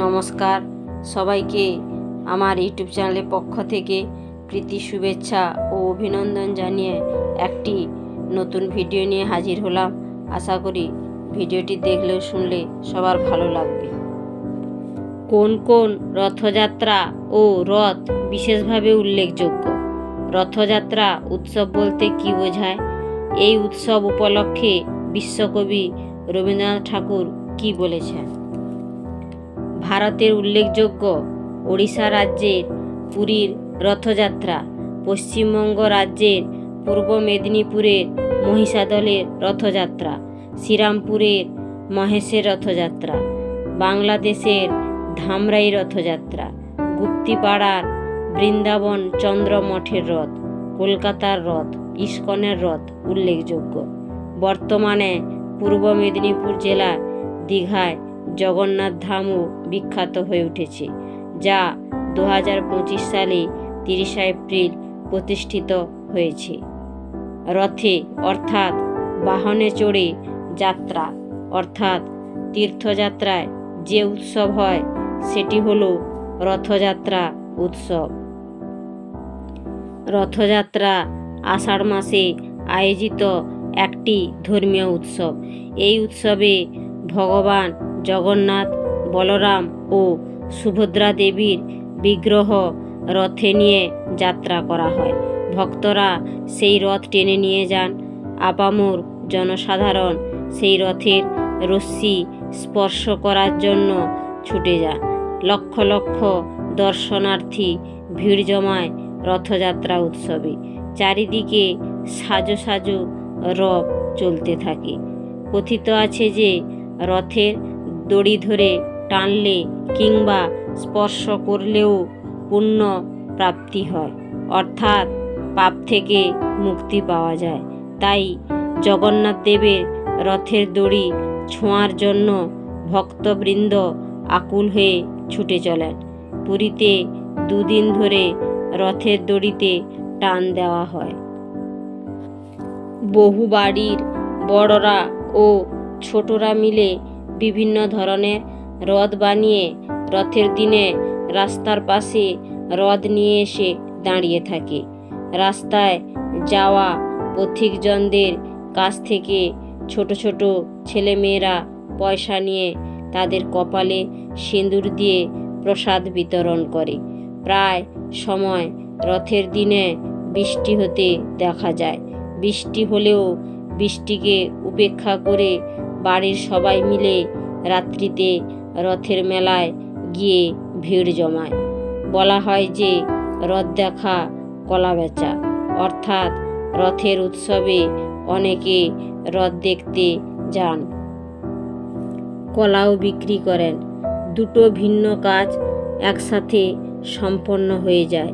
নমস্কার। সবাইকে আমার ইউটিউব চ্যানেলের পক্ষ থেকে প্রীতি, শুভেচ্ছা ও অভিনন্দন জানিয়ে একটি নতুন ভিডিও নিয়ে হাজির হলাম। আশা করি ভিডিওটি দেখলেও শুনলে সবার ভালো লাগবে। কোন কোন রথযাত্রা ও রথ বিশেষভাবে উল্লেখযোগ্য? রথযাত্রা উৎসব বলতে কি বোঝায়? এই উৎসব উপলক্ষে বিশ্বকবি রবীন্দ্রনাথ ঠাকুর কি বলেছেন? ভারতের উল্লেখযোগ্য ওড়িশা রাজ্যের পুরীর রথযাত্রা, পশ্চিমবঙ্গ রাজ্যের পূর্ব মেদিনীপুরের মহিষাদলের রথযাত্রা, শ্রীরামপুরের মহেশের রথযাত্রা, বাংলাদেশের ধামরাই রথযাত্রা, গুপ্তিপাড়ার বৃন্দাবন চন্দ্র মঠের রথ, কলকাতার রথ, ইস্কনের রথ উল্লেখযোগ্য। বর্তমানে পূর্ব মেদিনীপুর জেলার দীঘায় জগন্নাথ ধামও বিখ্যাত হয়ে উঠেছে, যা দু সালে তিরিশে এপ্রিল প্রতিষ্ঠিত হয়েছে। রথে অর্থাৎ বাহনে চড়ে যাত্রা, অর্থাৎ তীর্থযাত্রায় যে উৎসব হয়, সেটি হলো রথযাত্রা উৎসব। রথযাত্রা আষাঢ় মাসে আয়োজিত একটি ধর্মীয় উৎসব। এই উৎসবে ভগবান জগন্নাথ, বলরাম ও সুভদ্রা দেবীর বিগ্রহ রথে নিয়ে যাত্রা করা হয়। ভক্তরা সেই রথ টেনে নিয়ে যান। আপামোর জনসাধারণ সেই রথের রশ্মি স্পর্শ করার জন্য ছুটে যান। লক্ষ লক্ষ দর্শনার্থী, ভিড় জমায় রথযাত্রা উৎসবে। চারিদিকে সাজো সাজো রব চলতে থাকে। কথিত আছে যে, রথের দড়ি ধরে টানলে কিংবা স্পর্শ করলেও পুণ্য প্রাপ্তি হয়। অর্থাৎ পাপ থেকে মুক্তি পাওয়া যায়। তাই জগন্নাথ দেবের রথের দড়ি ছোঁয়ার জন্য ভক্তবৃন্দ আকুল হয়ে ছুটে চলেন। পুরীতে দুদিন ধরে রথের দড়িতে টান দেওয়া হয়। বহু বাড়ির বড়রা ও ছোটরা মিলে বিভিন্ন ধরনের রথ বানিয়ে রথের দিনে রাস্তার পাশে রথ নিয়ে এসে দাঁড়িয়ে থাকে। রাস্তায় যাওয়া পথিকজনদের কাছ থেকে ছোট ছোট ছেলেমেয়েরা পয়সা নিয়ে তাদের কপালে সিঁদুর দিয়ে প্রসাদ বিতরণ করে। প্রায় সময় রথের দিনে বৃষ্টি হতে দেখা যায়। বৃষ্টি হলেও বৃষ্টিকে উপেক্ষা করে বাড়ির সবাই মিলে রাত্রিতে রথের মেলায় গিয়ে ভিড় জমায়। বলা হয় যে রথ দেখা কলা বেচা। অর্থাৎ রথের উৎসবে অনেকে রথ দেখতে যান। কলাও বিক্রি করেন। দুটো ভিন্ন কাজ একসাথে সম্পন্ন হয়ে যায়।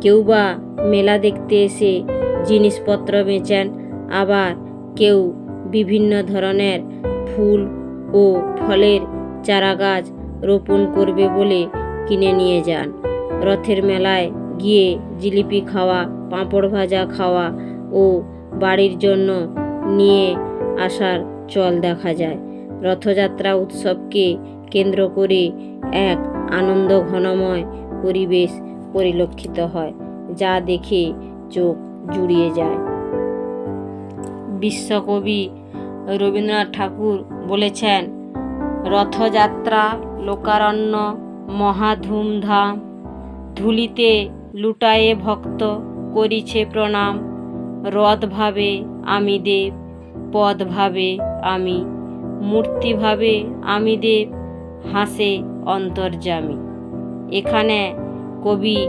কেউ বা মেলা দেখতে এসে জিনিসপত্র বেচেন, আবার কেউ বিভিন্ন ধরনের ফুল ও ফলের চারাগাছ রোপণ করবে বলে কিনে নিয়ে যান। রথের মেলায় গিয়ে জিলিপি খাওয়া, পাঁপড় ভাজা খাওয়া ও বাড়ির জন্য নিয়ে আসার চল দেখা যায়। রথযাত্রা উৎসবকে কেন্দ্র করে এক আনন্দ ঘনময় পরিবেশ পরিলক্ষিত হয়, যা দেখে চোখ জুড়িয়ে যায়। বিশ্বকবি রবীন্দ্রনাথ ঠাকুর বলেছেন, রথযাত্রা, লোকারণ্য মহা ধুমধাম ধুলিতে লুটায়ে ভক্ত করিছে প্রণাম রথ ভাবে আমি দেব পদ ভাবে আমি মূর্তি ভাবে আমি দেব, হাসে অন্তর্যামী। এখানে কবি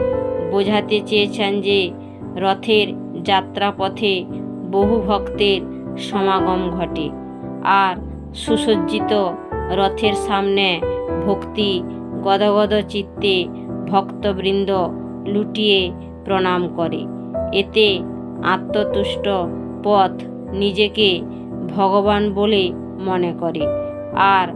বোঝাতে চেয়েছেন যে রথের যাত্রাপথে বহু ভক্তের সমাগম ঘটে। আর সুসজ্জিত রথের সামনে ভক্তি গদগদ চিত্তে ভক্তবৃন্দ লুটিয়ে প্রণাম করে। এতে আত্মতুষ্ট পথ নিজেকে ভগবান বলে মনে করে আর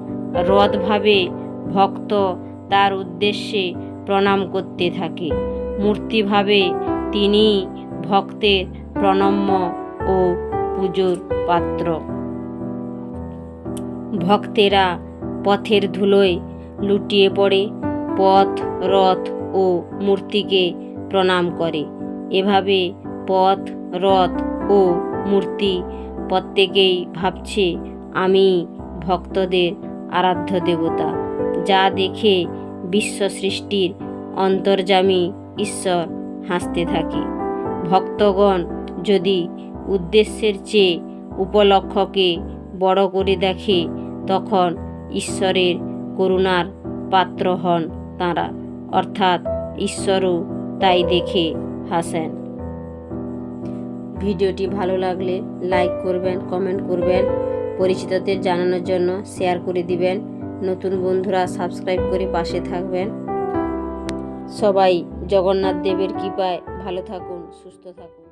রথভাবে ভক্ত তার উদ্দেশ্যে প্রণাম করতে থাকে। মূর্তিভাবে তিনি ভক্তের প্রণম্য ও পুজোর পাত্র। ভক্তেরা পথের ধুলোয় লুটিয়ে পড়ে, পথ, রথ ও মূর্তিকে প্রণাম করে। এভাবে পথ, রথ ও মূর্তি প্রত্যেকেই ভাবছে, আমি ভক্তদের আরাধ্য দেবতা, যা দেখে বিশ্ব সৃষ্টির অন্তর্যামী ঈশ্বর হাসতে থাকে। ভক্তগণ যদি উদ্দেশ্যের চেয়ে উপলক্ষকে বড় করে দেখে তখন ঈশ্বরের করুণার পাত্র হন তাঁরা। অর্থাৎ ঈশ্বরও তাই দেখে হাসেন। ভিডিওটি ভালো লাগলে লাইক করবেন, কমেন্ট করবেন, পরিচিতদের জানানোর জন্য শেয়ার করে দিবেন, নতুন বন্ধুরা সাবস্ক্রাইব করে পাশে থাকবেন। সবাই জগন্নাথ দেবের কৃপায় ভালো থাকুন, সুস্থ থাকুন।